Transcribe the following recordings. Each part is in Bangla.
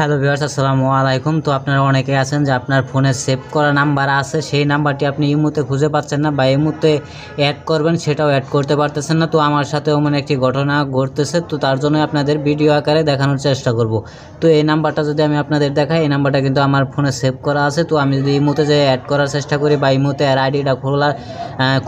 হ্যালো ভিউয়ার্স, আসসালামু আলাইকুম। তো আপনারা অনেকে আছেন যে আপনার ফোনে সেভ করা নাম্বার আছে, সেই নাম্বারটি আপনি এই মুহূর্তে খুঁজে পাচ্ছেন না বা এই মুহূর্তে অ্যাড করবেন, সেটাও অ্যাড করতে পারতেছেন না। তো আমার সাথে এমন একটি ঘটনা ঘটতেছে, তো তার জন্য আপনাদের ভিডিও আকারে দেখানোর চেষ্টা করব। তো এই নাম্বারটা যদি আমি আপনাদের দেখাই, এই নাম্বারটা কিন্তু আমার ফোনে সেভ করা আছে। তো আমি যদি এই মুহূর্তে যে অ্যাড করার চেষ্টা করি বা এই মুহূর্তে এর আইডিটা খোলার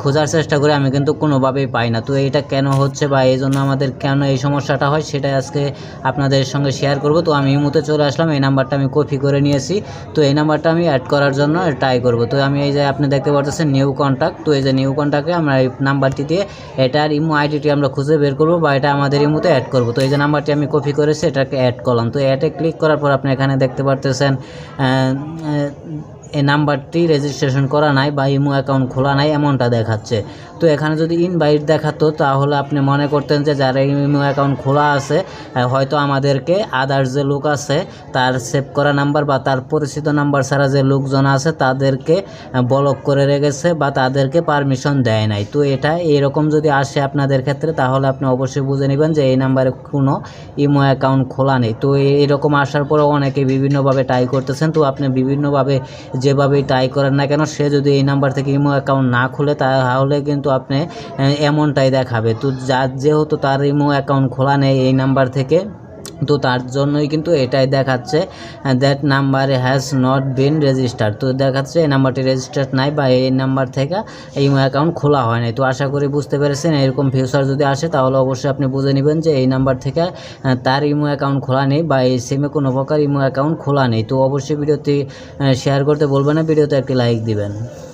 খোঁজার চেষ্টা করি, আমি কিন্তু কোনোভাবেই পাই না। তো এইটা কেন হচ্ছে বা এই জন্য আমাদের কেন এই সমস্যাটা হয়, সেটাই আজকে আপনাদের সঙ্গে শেয়ার করব। তো আমি এই মুহূর্তে চলে আসলাম, এই নাম্বারটা আমি কপি করে নিয়েছি। তো এই নাম্বারটা আমি অ্যাড করার জন্য ট্রাই করব। তো আমি এই যে আপনি দেখতে পাচ্ছেন নিউ কন্ট্যাক্ট তো এই যে নিউ কন্ট্যাক্টে আমরা এই নাম্বারটি দিয়ে এটার ইমো আইডিটি আমরা খুঁজে বের করব বা এটা আমাদের ইমোতে অ্যাড করব। তো এই যে নাম্বারটি আমি কপি করেছি, এটাকে অ্যাড করলাম। তো অ্যাডে ক্লিক করার পর আপনি এখানে দেখতে পারতেছেন এই নাম্বারটি রেজিস্ট্রেশন করা নাই বা ইমো অ্যাকাউন্ট খোলা নাই এমনটা দেখাচ্ছে। তো এখানে যদি ইনভাইট দেখাতো, তাহলে আপনি মনে করতেন যে যারা ইমো অ্যাকাউন্ট খোলা আছে হয়তো আমাদেরকে আদার্স যে লোক আছে, তার সেভ করা নাম্বার বা তার পরিচিত নাম্বার ছাড়া যে লোকজন আছে, তাদেরকে ব্লক করে রেখেছে বা তাদেরকে পারমিশন দেয় নাই। তো এটা এরকম যদি আসে আপনাদের ক্ষেত্রে, তাহলে আপনি অবশ্যই বুঝে নেবেন যে এই নাম্বারে কোনো ইমো অ্যাকাউন্ট খোলা নেই। তো এরকম আসার পরেও অনেকে বিভিন্নভাবে ট্রাই করতেছেন। তো আপনি বিভিন্নভাবে যেভাবেই ট্রাই করেন না কেন, সে যদি এই নাম্বার থেকে ইমো অ্যাকাউন্ট না খুলে, তাহলে কিন্তু আপনি এমনটাই দেখাবে। তো যার যেহেতু তার ইমো অ্যাকাউন্ট খোলা নেই এই নাম্বার থেকে তো তার জন্যই কিন্তু এটাই দেখাচ্ছে that number has not been register তো দেখাচ্ছে এই নাম্বারটি রেজিস্টার্ড নাই বা এই নাম্বার থেকে ইমো অ্যাকাউন্ট খোলা হয় নাই। তো আশা করি বুঝতে পেরেছেন, এরকম ফিউচার যদি আসে তাহলে অবশ্যই আপনি বুঝে নেবেন যে এই নাম্বার থেকে তার ইমো অ্যাকাউন্ট খোলা নেই বা এই সিমে কোনো প্রকার ইমো অ্যাকাউন্ট খোলা নেই। তো অবশ্যই ভিডিওটি শেয়ার করতে বলবেন না, ভিডিওতে একটি লাইক দিবেন।